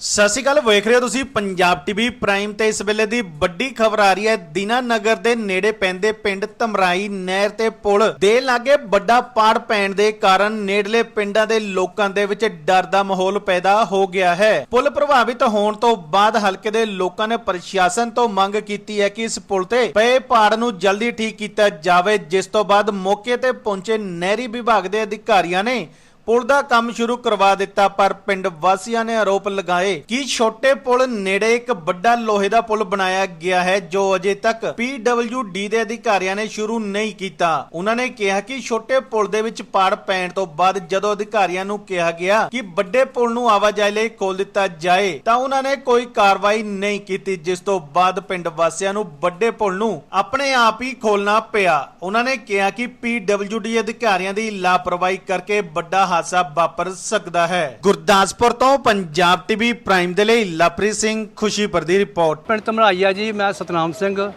ਸਤਿ ਸ਼੍ਰੀ ਅਕਾਲ, ਵੇਖ ਰਹੇ ਹੋ ਤੁਸੀਂ ਪੰਜਾਬ ਟੀਵੀ ਪ੍ਰਾਈਮ ਤੇ ਇਸ ਵੇਲੇ ਦੀ ਵੱਡੀ ਖਬਰ ਆ ਰਹੀ ਹੈ ਦੀਨਾਨਗਰ ਦੇ ਨੇੜੇ ਪੈਂਦੇ ਪਿੰਡ ਧਮਰਾਈ ਨਹਿਰ ਤੇ ਪੁਲ ਦੇ ਲਾਗੇ ਵੱਡਾ ਪਾੜ ਪੈਣ ਦੇ ਕਾਰਨ ਨੇੜਲੇ ਪਿੰਡਾਂ ਦੇ ਲੋਕਾਂ ਦੇ ਵਿੱਚ ਡਰ ਦਾ ਮਾਹੌਲ ਪੈਦਾ ਹੋ ਗਿਆ ਹੈ। ਪੁਲ ਪ੍ਰਭਾਵਿਤ ਹੋਣ ਤੋਂ ਬਾਅਦ ਹਲਕੇ ਦੇ ਲੋਕਾਂ ਨੇ ਪ੍ਰਸ਼ਾਸਨ ਤੋਂ ਮੰਗ ਕੀਤੀ ਹੈ ਕਿ ਇਸ ਪੁਲ ਤੇ ਪਏ ਪਾੜ ਨੂੰ ਜਲਦੀ ਠੀਕ ਕੀਤਾ ਜਾਵੇ, ਜਿਸ ਤੋਂ ਬਾਅਦ ਮੌਕੇ ਤੇ ਪਹੁੰਚੇ ਨਹਿਰੀ ਵਿਭਾਗ ਦੇ ਅਧਿਕਾਰੀਆਂ ਨੇ ਪੁਲ ਦਾ ਕੰਮ ਸ਼ੁਰੂ ਕਰਵਾ ਦਿੱਤਾ, ਪਰ ਪਿੰਡ ਵਾਸੀਆਂ ਨੇ ਆਰੋਪ ਲਗਾਏ ਕਿ ਛੋਟੇ ਪੁਲ ਨੇੜੇ ਇੱਕ ਵੱਡਾ ਲੋਹੇ ਦਾ ਪੁਲ ਬਣਾਇਆ ਗਿਆ ਹੈ, ਜੋ ਅਜੇ ਤੱਕ PWD ਦੇ ਅਧਿਕਾਰੀਆਂ ਨੇ ਸ਼ੁਰੂ ਨਹੀਂ ਕੀਤਾ। ਉਹਨਾਂ ਨੇ ਕਿਹਾ ਕਿ ਛੋਟੇ ਪੁਲ ਦੇ ਵਿੱਚ ਪਾੜ ਪੈਣ ਤੋਂ ਬਾਅਦ ਜਦੋਂ ਅਧਿਕਾਰੀਆਂ ਨੂੰ ਕਿਹਾ ਗਿਆ ਕਿ ਵੱਡੇ ਪੁਲ ਨੂੰ ਆਵਾਜਾਈ ਲਈ ਖੋਲ ਦਿੱਤਾ ਜਾਏ, ਤਾਂ ਉਹਨਾਂ ਨੇ ਕੋਈ ਕਾਰਵਾਈ ਨਹੀਂ ਕੀਤੀ, ਜਿਸ ਤੋਂ ਬਾਅਦ ਪਿੰਡ ਵਾਸੀਆਂ ਨੂੰ ਵੱਡੇ ਪੁਲ ਨੂੰ ਆਪਣੇ ਆਪ ਹੀ ਖੋਲਣਾ ਪਿਆ। ਉਹਨਾਂ ਨੇ ਕਿਹਾ ਕਿ PWD ਅਧਿਕਾਰੀਆਂ ਦੀ ਲਾਪਰਵਾਹੀ ਕਰਕੇ ਵੱਡਾ ਹਾਦਸਾ ਵਾਪਰ ਸਕਦਾ ਹੈ। ਗੁਰਦਾਸਪੁਰ ਤੋਂ ਪੰਜਾਬ ਟੀਵੀ ਪ੍ਰਾਈਮ ਦੇ ਲਈ ਲਵਪ੍ਰੀਤ ਸਿੰਘ ਖੁਸ਼ੀਪੁਰ ਦੀ ਰਿਪੋਰਟ। ਪਿੰਡ ਧਮਰਾਈ ਆ ਜੀ, ਮੈਂ ਸਤਨਾਮ ਸਿੰਘ,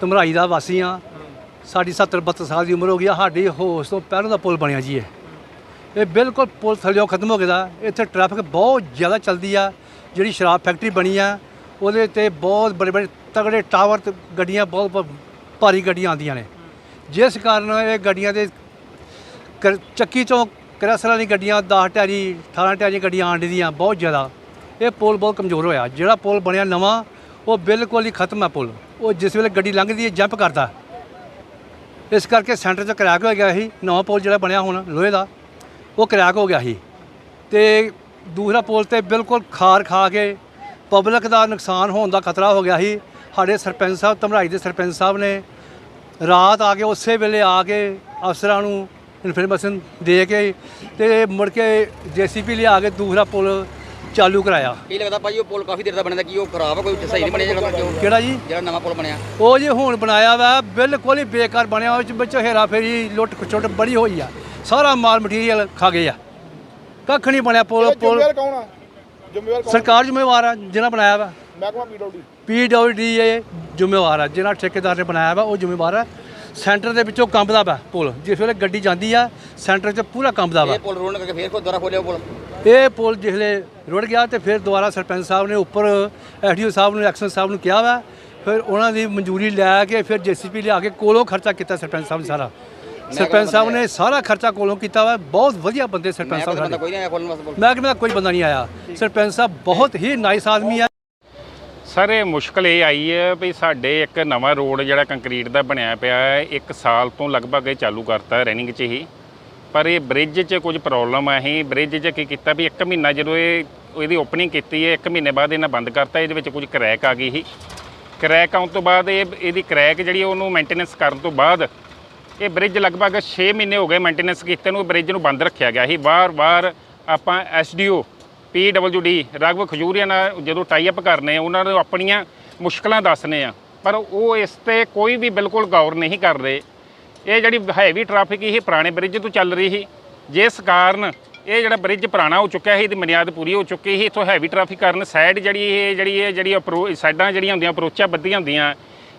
ਧਮਰਾਈ ਦਾ ਵਾਸੀ ਆ ਸਾਡੀ 70 72 ਸਾਲ ਦੀ ਉਮਰ ਹੋ ਗਈ ਆ, ਸਾਡੀ ਹੋਸ਼ ਤੋਂ ਪਹਿਲਾਂ ਦਾ ਪੁਲ ਬਣਿਆ ਜੀ ਇਹ। ਇਹ ਬਿਲਕੁਲ ਪੁਲ ਥੱਲਿਓ ਖਤਮ ਹੋ ਗਿਆ ਇੱਥੇ ਟ੍ਰੈਫਿਕ ਬਹੁਤ ਜ਼ਿਆਦਾ ਚੱਲਦੀ ਆ, ਜਿਹੜੀ ਸ਼ਰਾਬ ਫੈਕਟਰੀ ਬਣੀ ਆ, ਉਹਦੇ ਤੇ ਬਹੁਤ ਬੜੇ ਬੜੇ ਤਗੜੇ ਟਾਵਰ ਤੇ ਗੱਡੀਆਂ, ਬਹੁਤ ਭਾਰੀ ਗੱਡੀਆਂ ਆਉਂਦੀਆਂ ਨੇ। ਜਿਸ ਕਾਰਨ ਇਹ ਗੱਡੀਆਂ ਦੇ ਕਰ- ਚੱਕੀ ਚੋਂ ਕਰੈਸਰ ਦੀ ਗੱਡੀਆਂ 10 ਟੈਰੀ 18 ਟੈਰੀ ਗੱਡੀਆਂ ਆਉਣ ਦੀਆਂ ਬਹੁਤ ਜ਼ਿਆਦਾ। ਇਹ ਪੁਲ ਬਹੁਤ ਕਮਜ਼ੋਰ ਹੋਇਆ। ਜਿਹੜਾ ਪੁਲ ਬਣਿਆ ਨਵਾਂ, ਉਹ ਬਿਲਕੁਲ ਹੀ ਖਤਮ ਹੈ ਪੁਲ। ਉਹ ਜਿਸ ਵੇਲੇ ਗੱਡੀ ਲੰਘਦੀ ਹੈ, ਜੰਪ ਕਰਦਾ। ਇਸ ਕਰਕੇ ਸੈਂਟਰ 'ਚ ਕਰੈਕ ਹੋ ਗਿਆ ਸੀ। ਨਵਾਂ ਪੁਲ ਜਿਹੜਾ ਬਣਿਆ ਹੁਣ, ਲੋਹੇ ਦਾ, ਉਹ ਕਰੈਕ ਹੋ ਗਿਆ ਸੀ। ਤੇ ਦੂਸਰਾ ਪੁਲ ਤੇ ਬਿਲਕੁਲ ਖਾਰ ਖਾ ਕੇ ਪਬਲਿਕ ਦਾ ਨੁਕਸਾਨ ਹੋਣ ਦਾ ਖਤਰਾ ਹੋ ਗਿਆ ਸੀ। ਸਾਡੇ ਸਰਪੰਚ ਸਾਹਿਬ, ਧਮਰਾਈ ਦੇ ਸਰਪੰਚ ਸਾਹਿਬ ਨੇ ਰਾਤ ਆ ਕੇ ਉਸੇ ਵੇਲੇ ਆ ਕੇ ਅਫਸਰਾਂ ਨੂੰ ਇਨਫੋਰਮੇਸ਼ਨ ਦੇ ਕੇ ਤੇ ਮੁੜ ਕੇ ਜੀਸੀਪੀ ਲਿਆ ਕੇ ਦੂਸਰਾ ਪੁਲ ਚਾਲੂ ਕਰਾਇਆ। ਕੀ ਲੱਗਦਾ ਭਾਈ ਉਹ ਪੁਲ ਕਾਫੀ ਦੇਰ ਦਾ ਬਣਿਆ ਕੀ ਉਹ ਖਰਾਬ ਆ ਕੋਈ ਸਹੀ ਨਹੀਂ ਬਣਿਆ ਜਿਹੜਾ ਕਿਉਂ ਕਿਹੜਾ ਜੀ? ਜਿਹੜਾ ਨਵਾਂ ਪੁਲ ਬਣਿਆ। ਉਹ ਜੀ ਹੁਣ ਬਣਾਇਆ ਵਾ ਬਿਲਕੁਲ ਹੀ ਬੇਕਾਰ ਬਣਿਆ ਉਹ ਵਿੱਚ ਹੇਰਾ ਫੇਰੀ ਲੁੱਟ ਖਚੁੱਟ ਬੜੀ ਹੋਈ ਆ। ਸਾਰਾ ਮਾਲ ਮਟੀਰੀਅਲ ਖਾ ਗਏ ਆ। ਕੱਖ ਨਹੀਂ ਬਣਿਆ ਪੁਲ ਪੁਲ। ਜ਼ਿੰਮੇਵਾਰ ਕੌਣ ਆ? ਜ਼ਿੰਮੇਵਾਰ ਕੌਣ ਸਰਕਾਰ ਜ਼ਿੰਮੇਵਾਰ ਆ ਜਿਹਨਾਂ ਬਣਾਇਆ ਵਾ। ਮਹਿਕਮਾ ਪੀਡਬਲਯੂ ਪੀਡਬਲਯੂਡੀ ਇਹ ਜ਼ਿੰਮੇਵਾਰ ਆ ਜਿਹੜਾ ਠੇਕੇਦਾਰ ਨੇ ਬਣਾਇਆ ਵਾ ਉਹ ਜ਼ਿੰਮੇਵਾਰ ਆ। ਸੈਂਟਰ ਦੇ ਵਿੱਚੋਂ ਕੰਬਦਾ ਵਾ ਪੁਲ। ਜਿਸ ਵੇਲੇ ਗੱਡੀ ਜਾਂਦੀ ਆ ਸੈਂਟਰ 'ਚ ਪੂਰਾ ਕੰਬਦਾ ਵਾ। ਇਹ ਪੁਲ ਰੋਣ ਕਰਕੇ ਫੇਰ ਖੁਦ ਦੁਆਰਾ ਖੋਲਿਆ ਪੁਲ। ਇਹ ਪੁਲ ਜਿਸਲੇ ਰੁੜ ਗਿਆ ਤੇ ਫਿਰ ਦੁਬਾਰਾ ਸਰਪੰਚ ਸਾਹਿਬ ਨੇ ਉੱਪਰ ਐਸਡੀਓ ਸਾਹਿਬ ਨੂੰ ਐਕਸ਼ਨ ਸਾਹਿਬ ਨੂੰ ਕਿਹਾ ਵਾ। ਫਿਰ ਉਹਨਾਂ ਦੀ ਮਨਜ਼ੂਰੀ ਲੈ ਕੇ ਫਿਰ ਜੀਸੀਪੀ ਲਿਆ ਕੇ ਕੋਲੋਂ ਖਰਚਾ ਕੀਤਾ ਸਰਪੰਚ ਸਾਹਿਬ ਨੇ ਸਾਰਾ। ਸਰਪੰਚ ਸਾਹਿਬ ਨੇ ਸਾਰਾ ਖਰਚਾ ਕੋਲੋਂ ਕੀਤਾ ਵਾ। ਬਹੁਤ ਵਧੀਆ ਬੰਦੇ ਸਰਪੰਚ ਮੈਂ ਸਾਹਿਬ ਸਾਡੇ। ਮਹਿਕਮੇ ਦਾ ਕੋਈ ਬੰਦਾ ਨਹੀਂ ਆਇਆ। ਸਰਪੰਚ ਸਾਹਿਬ ਬਹੁਤ ਹੀ ਨਾਈਸ ਆਦਮੀ ਆ। ਸਰ, ਇਹ ਮੁਸ਼ਕਲ ਇਹ ਆਈ ਹੈ ਵੀ ਸਾਡੇ ਇੱਕ ਨਵਾਂ ਰੋਡ ਜਿਹੜਾ ਕੰਕਰੀਟ ਦਾ ਬਣਿਆ ਪਿਆ ਹੈ, ਇੱਕ ਸਾਲ ਤੋਂ ਲਗਭਗ ਇਹ ਚਾਲੂ ਕਰਤਾ ਰਨਿੰਗ 'ਚ ਹੀ। ਪਰ ਇਹ ਬ੍ਰਿਜ 'ਚ ਕੁਝ ਪ੍ਰੋਬਲਮ ਆ ਅਸੀਂ ਬ੍ਰਿਜ 'ਚ ਕੀ ਕੀਤਾ ਵੀ ਇੱਕ ਮਹੀਨਾ ਜਦੋਂ ਇਹ, ਇਹਦੀ ਓਪਨਿੰਗ ਕੀਤੀ ਹੈ, ਇੱਕ ਮਹੀਨੇ ਬਾਅਦ ਇਹਨਾਂ ਬੰਦ ਕਰਤਾ, ਇਹਦੇ ਵਿੱਚ ਕੁਝ ਕਰੈਕ ਆ ਗਈ ਸੀ। ਕਰੈਕ ਆਉਣ ਤੋਂ ਬਾਅਦ ਇਹ, ਇਹਦੀ ਕਰੈਕ ਜਿਹੜੀ ਉਹਨੂੰ ਮੇਨਟੇਨੈਂਸ ਕਰਨ ਤੋਂ ਬਾਅਦ ਇਹ ਬ੍ਰਿਜ ਲਗਭਗ 6 ਮਹੀਨੇ ਹੋ ਗਏ ਮੇਨਟੇਨੈਂਸ ਕੀਤੇ ਨੂੰ ਬ੍ਰਿਜ ਨੂੰ ਬੰਦ ਰੱਖਿਆ ਗਿਆ ਸੀ। ਵਾਰ-ਵਾਰ ਆਪਾਂ ਐਸਡੀਓ ਪੀਡਬਲਯੂਡੀ ਰਾਘਵ ਖਜੂਰੀਆ ਨਾਲ ਜਦੋਂ ਟਾਈ ਅਪ ਕਰਨੇ ਆ, ਉਹਨਾਂ ਨੂੰ ਆਪਣੀਆਂ ਮੁਸ਼ਕਲਾਂ ਦੱਸਨੇ ਆ। ਪਰ ਉਹ ਇਸ ਤੇ ਕੋਈ ਵੀ ਬਿਲਕੁਲ ਗੌਰ ਨਹੀਂ ਕਰ ਰਹੇ ਇਹ ਜਿਹੜੀ ਹੈਵੀ ਟ੍ਰੈਫਿਕ ਇਹ ਪੁਰਾਣੇ ਬ੍ਰਿਜ ਤੋਂ ਚੱਲ ਰਹੀ ਸੀ। ਜਿਸ ਕਾਰਨ ਇਹ ਜਿਹੜਾ ਬ੍ਰਿਜ ਪੁਰਾਣਾ ਹੋ ਚੁੱਕਿਆ ਸੀ, ਇਹਦੀ ਬੁਨਿਆਦ ਪੂਰੀ ਹੋ ਚੁੱਕੀ ਸੀ। ਇਥੋਂ ਹੈਵੀ ਟ੍ਰੈਫਿਕ ਕਾਰਨ ਸਾਈਡ ਜਿਹੜੀ ਇਹ ਜਿਹੜੀ ਇਹ, ਜਿਹੜੀ ਅਪਰੋ ਸਾਈਡਾਂ ਜਿਹੜੀਆਂ ਹੁੰਦੀਆਂ ਅਪਰੋਚਾਂ ਬੱਧੀਆਂ ਹੁੰਦੀਆਂ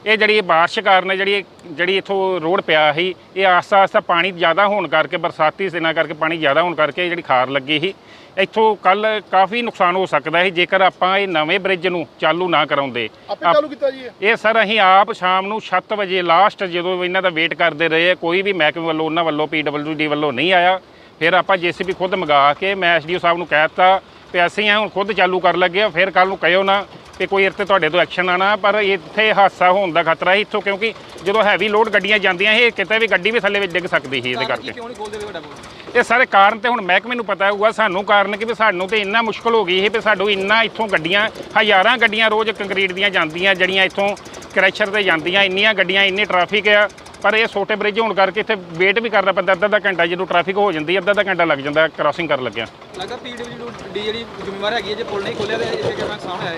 ਇਹ ਜਿਹੜੀ ਬਾਰਿਸ਼ ਕਾਰਨ ਜਿਹੜੀ ਜਿਹੜੀ ਇਥੋਂ ਰੋਡ ਪਿਆ ਸੀ ਇਹ ਆਸਤਾ ਆਸਤਾ ਪਾਣੀ ਜ਼ਿਆਦਾ ਹੋਣ ਕਰਕੇ ਬਰਸਾਤੀ ਸਿਨਾ ਕਰਕੇ ਪਾਣੀ ਜ਼ਿਆਦਾ ਹੋਣ ਕਰਕੇ ਜਿਹੜੀ ਖਾਰ ਲੱਗੀ ਸੀ। ਇੱਥੋਂ ਕੱਲ ਕਾਫੀ ਨੁਕਸਾਨ ਹੋ ਸਕਦਾ ਸੀ ਜੇਕਰ ਆਪਾਂ ਇਹ ਨਵੇਂ ਬ੍ਰਿਜ ਨੂੰ ਚਾਲੂ ਨਾ ਕਰਾਉਂਦੇ। ਆਪੇ ਚਾਲੂ ਕੀਤਾ ਜੀ ਇਹ? ਸਰ ਅਸੀਂ ਆਪ ਸ਼ਾਮ ਨੂੰ 7 ਵਜੇ ਲਾਸਟ ਜਦੋਂ ਇਹਨਾਂ ਦਾ ਵੇਟ ਕਰਦੇ ਰਹੇ ਕੋਈ ਵੀ ਮਹਿਕਮੇ ਵੱਲੋਂ ਉਹਨਾਂ ਵੱਲੋਂ ਪੀਡਬਲਯੂਡੀ ਵੱਲੋਂ ਨਹੀਂ ਆਇਆ। ਫਿਰ ਆਪਾਂ ਜੀਸੀਬੀ ਖੁਦ ਮੰਗਾ ਕੇ ਮੈਂ ਐਸਡੀਓ ਸਾਹਿਬ ਨੂੰ ਕਹਿ ਦਿੱਤਾ ਵੀ ਅਸੀਂ ਆ ਹੁਣ ਖੁਦ ਚਾਲੂ ਕਰ ਲੱਗੇ ਆ ਫਿਰ ਕੱਲ ਨੂੰ ਕਹਿਓ ਨਾ ਕਿ ਕੋਈ ਇੱਥੇ ਤੁਹਾਡੇ ਤੋਂ ਐਕਸ਼ਨ ਆਣਾ ਪਰ ਇੱਥੇ ਹਾਦਸਾ ਹੋਣ ਦਾ ਖਤਰਾ ਹੈ ਇੱਥੋਂ ਕਿਉਂਕਿ ਜਦੋਂ ਹੈਵੀ ਲੋਡ ਗੱਡੀਆਂ ਜਾਂਦੀਆਂ ਇਹ ਕਿਤੇ ਵੀ ਗੱਡੀ ਵੀ ਥੱਲੇ ਵਿੱਚ ਡਿੱਗ ਸਕਦੀ ਸੀ ਇਹਦੇ ਕਰਕੇ। ਕਿਉਂ ਨਹੀਂ ਖੋਲਦੇ ਵੀ ਵੱਡਾ ਪੁਲ ਇਹ ਸਾਰੇ ਕਾਰਨ ਤੇ ਹੁਣ ਮਹਿਕਮੇ ਨੂੰ ਪਤਾ ਹੋਊਗਾ ਸਾਨੂੰ ਕਾਰਨ ਕਿ ਵੀ ਸਾਨੂੰ ਤੇ ਇੰਨਾ ਮੁਸ਼ਕਲ ਹੋ ਗਈ ਸੀ ਵੀ ਸਾਨੂੰ ਇੰਨਾ ਇੱਥੋਂ ਗੱਡੀਆਂ ਹਜ਼ਾਰਾਂ ਗੱਡੀਆਂ ਰੋਜ਼ ਕੰਕਰੀਟ ਦੀਆਂ ਜਾਂਦੀਆਂ ਜਿਹੜੀਆਂ ਇੱਥੋਂ ਕ੍ਰੈਸ਼ਰ ਤੇ ਜਾਂਦੀਆਂ ਇੰਨੀਆਂ ਗੱਡੀਆਂ ਇੰਨੀ ਟ੍ਰੈਫਿਕ ਆ ਪਰ ਇਹ ਛੋਟੇ ਬ੍ਰਿਜ ਹੋਣ ਕਰਕੇ ਇੱਥੇ ਵੇਟ ਵੀ ਕਰਨਾ ਪੈਂਦਾ ਅੱਧਾ ਅੱਧਾ ਘੰਟਾ ਜਦੋਂ ਟ੍ਰੈਫਿਕ ਹੋ ਜਾਂਦੀ ਅੱਧਾ ਅੱਧਾ ਘੰਟਾ ਲੱਗ ਜਾਂਦਾ ਕ੍ਰਾਸਿੰਗ ਕਰਨ ਲੱਗਿਆ। ਲੱਗਦਾ ਪੀਡਬਲਯੂਡੀ ਜਿਹੜੀ ਜ਼ਿੰਮੇਵਾਰ ਹੈਗੀ ਹੈ ਜੇ ਪੁਲ ਨਹੀਂ ਖੋਲਿਆ ਤੇ ਇਸੇ ਕਿਵੇਂ ਹੋਇਆ ਹੈ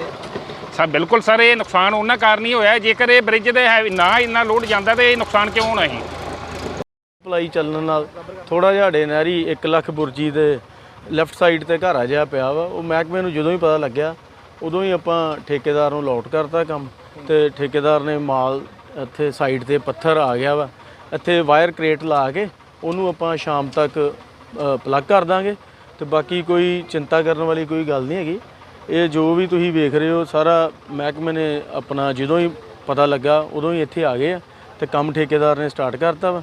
ਸਾ ਬਿਲਕੁਲ ਸਰ, ਇਹ ਨੁਕਸਾਨ ਉਹਨਾਂ ਕਾਰਨ ਹੀ ਹੋਇਆ। ਜੇਕਰ ਇਹ ਬ੍ਰਿਜ ਦੇ ਹੈ ਨਾ ਇੰਨਾ ਲੋਡ ਜਾਂਦਾ ਤੇ ਇਹ ਨੁਕਸਾਨ ਕਿਉਂ ਹੋਣਾ ਸੀ? ਸਪਲਾਈ ਚੱਲਣ ਨਾਲ ਥੋੜਾ ਜਿਹਾ ਡੇ ਨਹਿਰੀ 1 ਲੱਖ ਬੁਰਜੀ ਦੇ ਲੈਫਟ ਸਾਈਡ ਤੇ ਘਰ ਆ ਜਿਹਾ ਪਿਆ ਵਾ। ਉਹ ਮਹਿਕਮੇ ਨੂੰ ਜਦੋਂ ਹੀ ਪਤਾ ਲੱਗਿਆ, ਉਦੋਂ ਹੀ ਆਪਾਂ ਠੇਕੇਦਾਰ ਨੂੰ ਲੋਟ ਕਰਤਾ ਕੰਮ ਤੇ ਠੇਕੇਦਾਰ ਨੇ ਮਾਲ ਇੱਥੇ ਸਾਈਡ ਤੇ ਪੱਥਰ ਆ ਗਿਆ ਵਾ। ਇੱਥੇ ਵਾਇਰ ਕ੍ਰੇਟ ਲਾ ਕੇ ਉਹਨੂੰ ਆਪਾਂ ਸ਼ਾਮ ਤੱਕ ਪਲੱਗ ਕਰ ਦਾਂਗੇ ਤੇ ਬਾਕੀ ਕੋਈ ਚਿੰਤਾ ਕਰਨ ਵਾਲੀ ਕੋਈ ਗੱਲ ਨਹੀਂ ਹੈਗੀ। ਇਹ ਜੋ ਵੀ ਤੁਸੀਂ ਵੇਖ ਰਹੇ ਹੋ ਸਾਰਾ ਮਹਿਕਮੇ ਨੇ ਆਪਣਾ ਜਦੋਂ ਹੀ ਪਤਾ ਲੱਗਾ ਉਦੋਂ ਹੀ ਇੱਥੇ ਆ ਗਏ ਆ ਤੇ ਕੰਮ ਠੇਕੇਦਾਰ ਨੇ ਸਟਾਰਟ ਕਰਤਾ ਵਾ।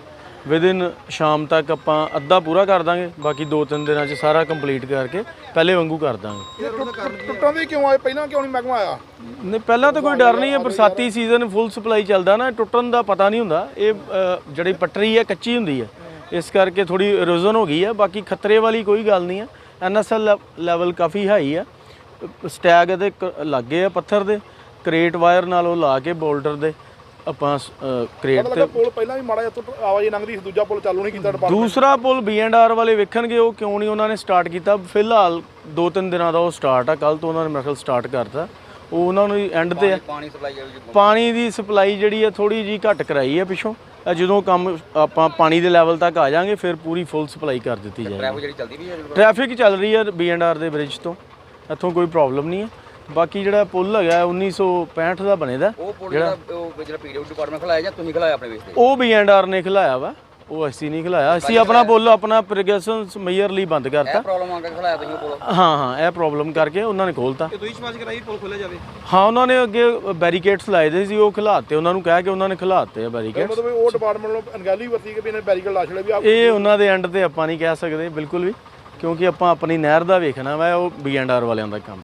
ਵਿਦਿਨ ਸ਼ਾਮ ਤੱਕ ਆਪਾਂ ਅੱਧਾ ਪੂਰਾ ਕਰ ਦਾਂਗੇ ਬਾਕੀ 2-3 ਦਿਨਾਂ 'ਚ ਸਾਰਾ ਕੰਪਲੀਟ ਕਰਕੇ ਪਹਿਲੇ ਵਾਂਗੂ ਕਰ ਦਾਂਗੇ। ਟੁੱਟ- ਦੇ ਕਿਉਂ ਆਏ? ਪਹਿਲਾਂ ਕਿਉਂ ਨਹੀਂ ਮਹਿਕਮਾ ਆਇਆ? ਨਹੀਂ ਪਹਿਲਾਂ ਤਾਂ ਕੋਈ ਡਰ ਨਹੀਂ ਹੈ ਬਰਸਾਤੀ ਸੀਜ਼ਨ ਫੁੱਲ ਸਪਲਾਈ ਚੱਲਦਾ ਨਾ ਟੁੱਟਣ ਦਾ ਪਤਾ ਨਹੀਂ ਹੁੰਦਾ। ਇਹ ਜਿਹੜੀ ਪਟਰੀ ਹੈ ਕੱਚੀ ਹੁੰਦੀ ਹੈ। ਇਸ ਕਰਕੇ ਥੋੜੀ ਇਰੋਜ਼ਨ ਹੋ ਗਈ ਹੈ ਬਾਕੀ ਖਤਰੇ ਵਾਲੀ ਕੋਈ ਗੱਲ ਨਹੀਂ ਹੈ। ਐਨਐਸਐਲ ਲੈਵਲ ਕਾਫੀ ਹਾਈ ਹੈ। ਸਟੈਗ ਇਹਦੇ ਕ- ਲੱਗੇ ਆ ਪੱਥਰ ਦੇ ਕ੍ਰੇਟ ਵਾਇਰ ਨਾਲ ਉਹ ਲਾ ਕੇ ਬੋਲਡਰ ਦੇ ਆਪਾਂ ਕ੍ਰੇਟ ਤੇ ਪੁਲ ਪਹਿਲਾਂ ਵੀ ਮਾੜਾ ਜਿਹਾ ਟੁੱਟ ਆਵਾਜਾਈ ਲੰਘਦੀ ਸੀ ਦੂਜਾ ਪੁਲ ਚਾਲੂ ਨਹੀਂ ਕੀਤਾ ਡਿਪਾਰਟਮੈਂਟ ਦੂਸਰਾ ਪੁਲ ਬੀਐਨਆਰ ਵਾਲੇ ਵੇਖਣਗੇ ਉਹ ਕਿਉਂ ਨਹੀਂ ਉਹਨਾਂ ਨੇ ਸਟਾਰਟ ਕੀਤਾ। ਫਿਲਹਾਲ 2-3 ਦਿਨਾਂ ਦਾ ਉਹ ਸਟਾਰਟ ਆ ਕੱਲ ਤੋਂ ਉਹਨਾਂ ਨੇ ਮੇਰੇ ਖਿਆਲ ਸਟਾਰਟ ਕਰਤਾ। ਉਹ ਉਹਨਾਂ ਨੂੰ ਐਂਡ ਤੇ ਆ। ਪਾਣੀ ਸਪਲਾਈ ਪਾਣੀ ਦੀ ਸਪਲਾਈ ਜਿਹੜੀ ਹੈ ਥੋੜੀ ਜੀ ਘੱਟ ਕਰਾਈ ਹੈ ਪਿੱਛੋਂ। ਜਦੋਂ ਕੰਮ ਆਪਾਂ ਪਾਣੀ ਦੇ ਲੈਵਲ ਤੱਕ ਆ ਜਾਾਂਗੇ ਫਿਰ ਪੂਰੀ ਫੁੱਲ ਸਪਲਾਈ ਕਰ ਦਿੱਤੀ ਜਾਏਗੀ। ਜਿਹੜੀ ਚੱਲਦੀ ਵੀ ਹੈ ਟ੍ਰੈਫਿਕ ਚੱਲ ਰਹੀ ਹੈ ਬੀਐਨਆਰ ਦੇ ਬ੍ਰਿਜ ਤੋਂ। ਇੱਥੋਂ ਕੋਈ ਪ੍ਰੋਬਲਮ ਨਹੀਂ ਹੈ। ਬਾਕੀ ਜਿਹੜਾ ਪੁਲ ਹੈਗਾ 1965 ਦਾ ਬਣੇਦਾ। ਉਹ ਪੁਲ ਜਿਹੜਾ ਉਹ ਜਿਹੜਾ ਪੀਡਬਲਿਊ ਡਿਪਾਰਟਮੈਂਟ ਖਲਾਇਆ ਜਾਂ ਤੁਸੀਂ ਖਲਾਇਆ ਆਪਣੇ ਵੇਸ ਤੇ? ਉਹ ਬੀਐਨਆਰ ਨੇ ਖਿਲਾਇਆ ਵਾ। ਉਹ ਅਸੀਂ ਨਹੀਂ ਖਿਲਾਇਆ। ਅਸੀਂ ਆਪਣਾ ਪੁਲ ਆਪਣਾ ਪ੍ਰੋਗਰੈਸ਼ਨ ਮੇਜਰ ਲਈ ਬੰਦ ਕਰਤਾ। ਪ੍ਰੋਬਲਮ ਆ ਕੇ ਖਲਾਇਆ ਤੁਸੀਂ ਉਹ ਪੁਲ? ਹਾਂ ਹਾਂ ਇਹ ਪ੍ਰੋਬਲਮ ਕਰਕੇ ਉਹਨਾਂ ਨੇ ਖੋਲਤਾ ਇਹ ਤੁਸੀਂ ਸਮਾਜ ਕਰਾਈ ਪੁਲ ਖੋਲਿਆ ਜਾਵੇ? ਹਾਂ ਉਹਨਾਂ ਨੇ ਅੱਗੇ ਬੈਰੀਕੇਡਸ ਲਾਏ ਦੇ ਸੀ ਉਹ ਖਿਲਾਤੇ ਉਹਨਾਂ ਨੂੰ ਕਹਿ ਕੇ ਉਹਨਾਂ ਨੇ ਖਿਲਾਤੇ ਆ ਬੈਰੀਕੇਡ ਮਤਲਬ ਉਹ ਡਿਪਾਰਟਮੈਂਟ ਨੂੰ ਅਣਗਹਿਲੀ ਵਰਤੀ ਕਿ ਵੀ ਇਹਨੇ ਬੈਰੀਕੇਡ ਲਾ ਛੜੇ ਵੀ ਇਹ ਉਹਨਾਂ ਦੇ ਐਂਡ ਤੇ ਆਪਾਂ ਨਹੀਂ ਕਹਿ ਸਕਦੇ ਬਿਲਕੁਲ ਵੀ। ਕਿਉਂਕਿ ਆਪਾਂ ਆਪਣੀ ਨਹਿਰ ਦਾ ਵੇਖਣਾ ਵਾ ਉਹ ਬੀਐਨਆਰ ਵਾਲਿਆਂ ਦਾ ਕੰਮ।